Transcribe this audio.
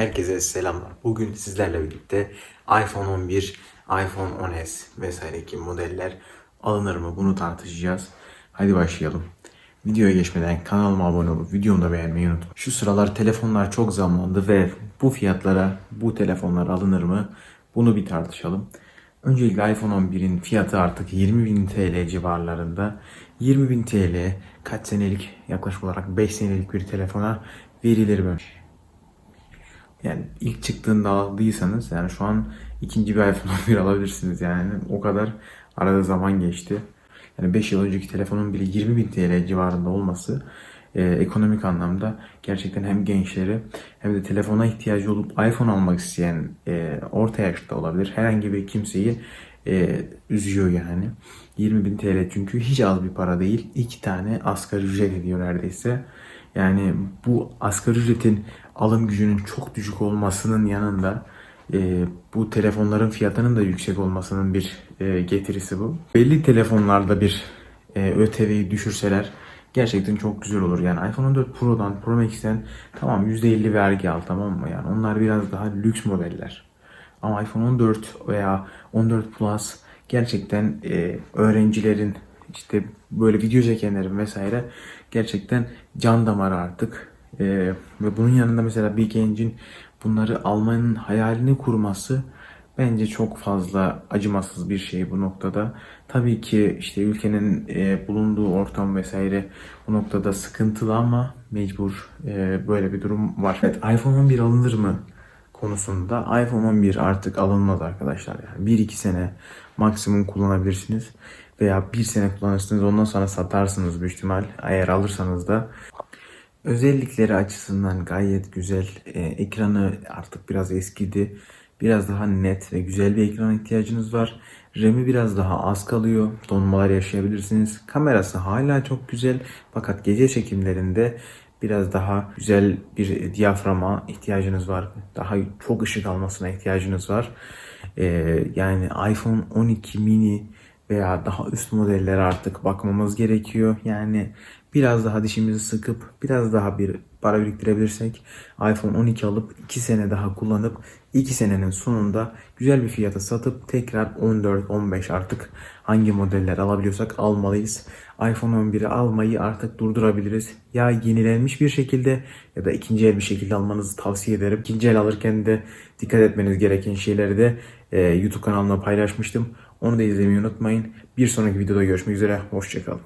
Herkese selamlar. Bugün sizlerle birlikte iPhone 11, iPhone 10s vesaire gibi modeller alınır mı bunu tartışacağız. Hadi başlayalım. Videoya geçmeden kanalıma abone olup videomu da beğenmeyi unutmayın. Şu sıralar telefonlar çok zamlandı ve bu fiyatlara bu telefonlar alınır mı bunu bir tartışalım. Öncelikle iPhone 11'in fiyatı artık 20.000 TL civarlarında. 20.000 TL kaç senelik yaklaşık olarak 5 senelik bir telefona verilir mi? Yani ilk çıktığında aldıysanız yani şu an ikinci bir iPhone 11 alabilirsiniz yani o kadar arada zaman geçti. Yani 5 yıl önceki telefonun bile 20.000 TL civarında olması e, ekonomik anlamda gerçekten hem gençleri hem de telefona ihtiyacı olup iPhone almak isteyen e, orta yaşta olabilir. Herhangi bir kimseyi e, üzüyor yani. 20.000 TL çünkü hiç az bir para değil. İki tane asgari ücret ediyor neredeyse. Yani bu asgari ücretin alım gücünün çok düşük olmasının yanında e, bu telefonların fiyatının da yüksek olmasının bir e, getirisi bu. Belli telefonlarda bir e, ÖTV'yi düşürseler gerçekten çok güzel olur. Yani iPhone 14 Pro'dan, Pro Max'ten tamam %50 vergi al tamam mı? Yani onlar biraz daha lüks modeller. Ama iPhone 14 veya 14 Plus gerçekten e, öğrencilerin işte böyle video çekenlerin vesaire gerçekten can damarı artık. E, ve bunun yanında mesela bir gencin bunları almanın hayalini kurması bence çok fazla acımasız bir şey bu noktada. Tabii ki işte ülkenin e, bulunduğu ortam vesaire bu noktada sıkıntılı ama mecbur e, böyle bir durum var. Evet iPhone 11 alınır mı? konusunda iPhone 11 artık alınmaz arkadaşlar. Yani 1-2 sene maksimum kullanabilirsiniz. Veya 1 sene kullanırsınız ondan sonra satarsınız büyük ihtimal. Eğer alırsanız da. Özellikleri açısından gayet güzel. Ee, ekranı artık biraz eskidi. Biraz daha net ve güzel bir ekran ihtiyacınız var. RAM'i biraz daha az kalıyor. Donmalar yaşayabilirsiniz. Kamerası hala çok güzel. Fakat gece çekimlerinde biraz daha güzel bir diyaframa ihtiyacınız var. Daha çok ışık almasına ihtiyacınız var. Ee, yani iPhone 12 mini veya daha üst modellere artık bakmamız gerekiyor. Yani biraz daha dişimizi sıkıp biraz daha bir para biriktirebilirsek iPhone 12 alıp 2 sene daha kullanıp 2 senenin sonunda güzel bir fiyata satıp tekrar 14-15 artık hangi modeller alabiliyorsak almalıyız. iPhone 11'i almayı artık durdurabiliriz. Ya yenilenmiş bir şekilde ya da ikinci el bir şekilde almanızı tavsiye ederim. İkinci el alırken de dikkat etmeniz gereken şeyleri de e, YouTube kanalımda paylaşmıştım. Onu da izlemeyi unutmayın. Bir sonraki videoda görüşmek üzere. Hoşçakalın.